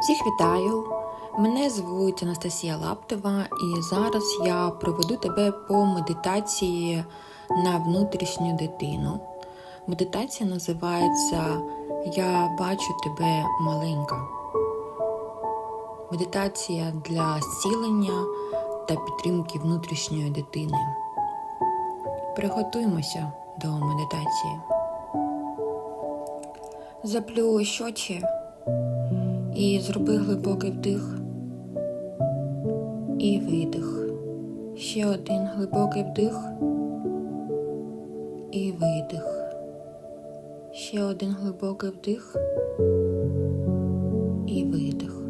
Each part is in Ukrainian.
Всіх вітаю! Мене звуть Анастасія Лаптева, і зараз я проведу тебе по медитації на внутрішню дитину. Медитація називається Я бачу тебе маленька. Медитація для зцілення та підтримки внутрішньої дитини. Приготуємося до медитації. Заплющ очі і зроби глибокий вдих і видих. Ще один глибокий вдих і видих. Ще один глибокий вдих і видих.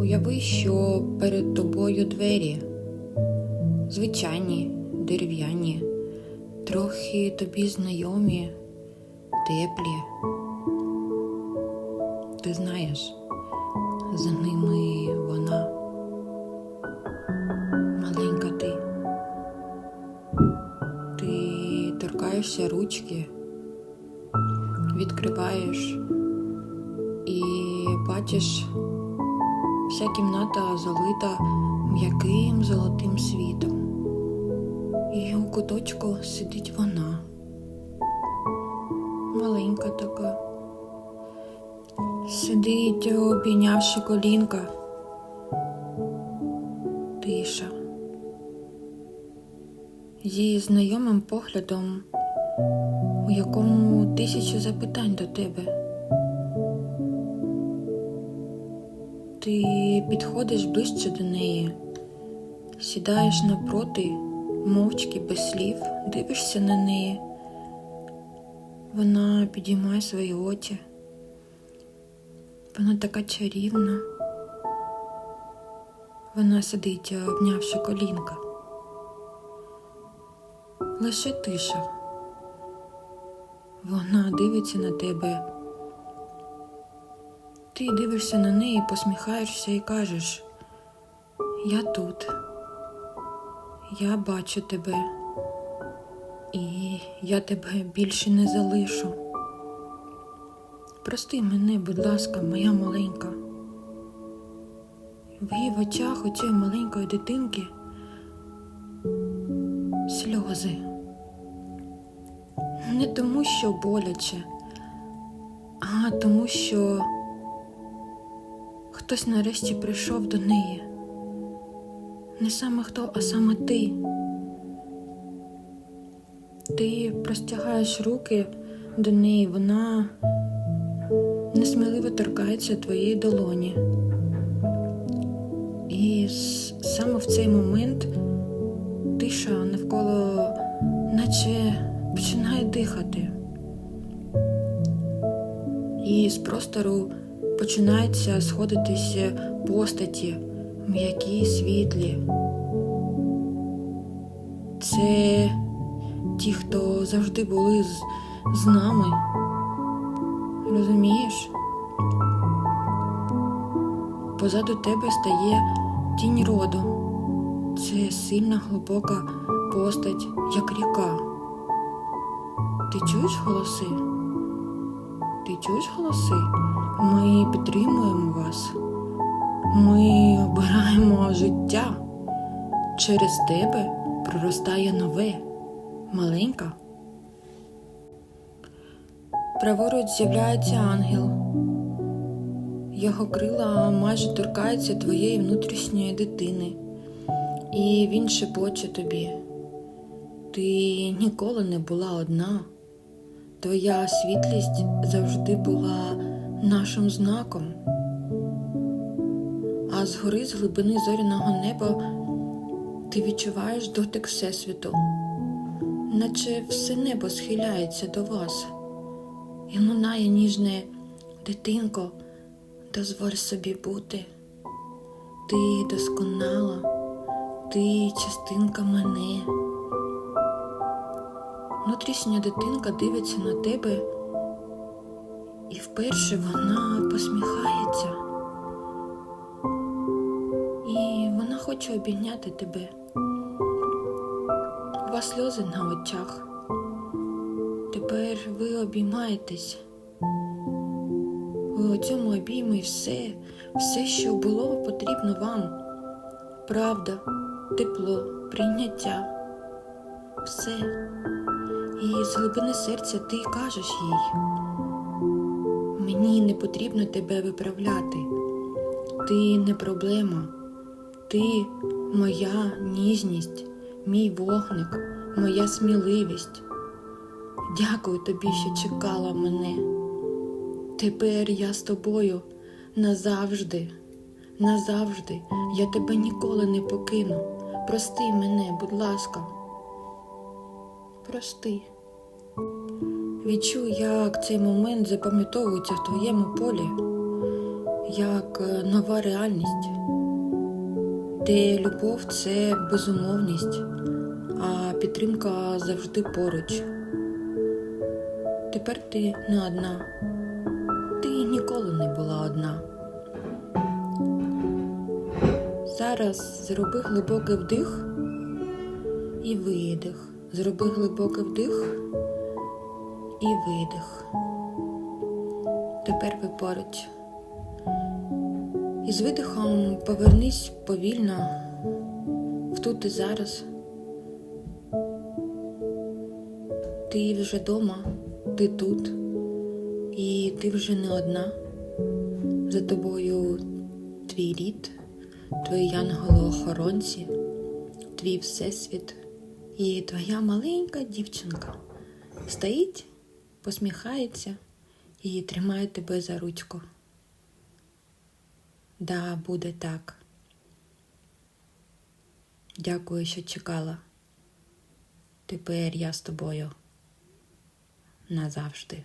Уяви, що перед тобою двері, звичайні, дерев'яні, трохи тобі знайомі, теплі. Ти знаєш, за ними вона маленька ти. Ти торкаєшся ручки, відкриваєш і бачиш, вся кімната залита м'яким золотим світом. І у куточку сидить вона. Маленька така. Сидить, обійнявши колінка. Тиша. Зі знайомим поглядом, у якому тисячі запитань до тебе. Ти підходиш ближче до неї, сідаєш напроти, мовчки без слів, дивишся на неї. Вона підіймає свої очі. Вона така чарівна. Вона сидить, обнявши колінка. Лише тиша. Вона дивиться на тебе. Ти дивишся на неї, посміхаєшся і кажеш, я тут, я бачу тебе, і я тебе більше не залишу. Прости мене, будь ласка, моя маленька. В її в очах у цієї маленької дитинки сльози. Не тому, що боляче, а тому, що хтось нарешті прийшов до неї. Не саме хто, а саме ти. Ти простягаєш руки до неї, вона несміливо торкається твоєї долоні. І саме в цей момент тиша навколо наче починає дихати. І з простору починаються сходитися постаті, м'які, світлі. Це ті, хто завжди були з, з нами. Розумієш? Позаду тебе стає тінь роду. Це сильна глибока постать, як ріка. Ти чуєш голоси? Ти чуєш голоси? Ми підтримуємо вас. Ми обираємо життя. Через тебе проростає нове, маленька. Праворуч з'являється ангел. Його крила майже торкаються твоєї внутрішньої дитини, і він шепоче тобі. Ти ніколи не була одна. Твоя світлість завжди була нашим знаком. А згори з глибини зоряного неба ти відчуваєш дотик Всесвіту, наче все небо схиляється до вас і лунає ніжне дитинко, дозволь собі бути. Ти досконала, ти частинка мене. Внутрішня дитинка дивиться на тебе, і вперше вона посміхається. І вона хоче обійняти тебе. У вас сльози на очах. Тепер ви обіймаєтесь. Ви У цьому обіймі все, все, що було потрібно вам. Правда, тепло, прийняття. Все. І з глибини серця ти кажеш їй. Мені не потрібно тебе виправляти. Ти не проблема. Ти моя ніжність, мій вогник, моя сміливість. Дякую тобі, що чекала мене. Тепер я з тобою назавжди, назавжди. Я тебе ніколи не покину. Прости мене, будь ласка. Прости. Відчуй, як цей момент запам'ятовується в твоєму полі, як е, нова реальність, де любов це безумовність, а підтримка завжди поруч. Тепер ти не одна. Ти ніколи не була одна. Зараз зроби глибокий вдих і видих. Зроби глибокий вдих і видих. Тепер ви поруч. І з видихом повернись повільно в тут і зараз. Ти вже вдома, ти тут, і ти вже не одна. За тобою твій рід, твої янголи-охоронці, твій всесвіт і твоя маленька дівчинка стоїть, посміхається і тримає тебе за ручку. Да, буде так. Дякую, що чекала. Тепер я з тобою назавжди.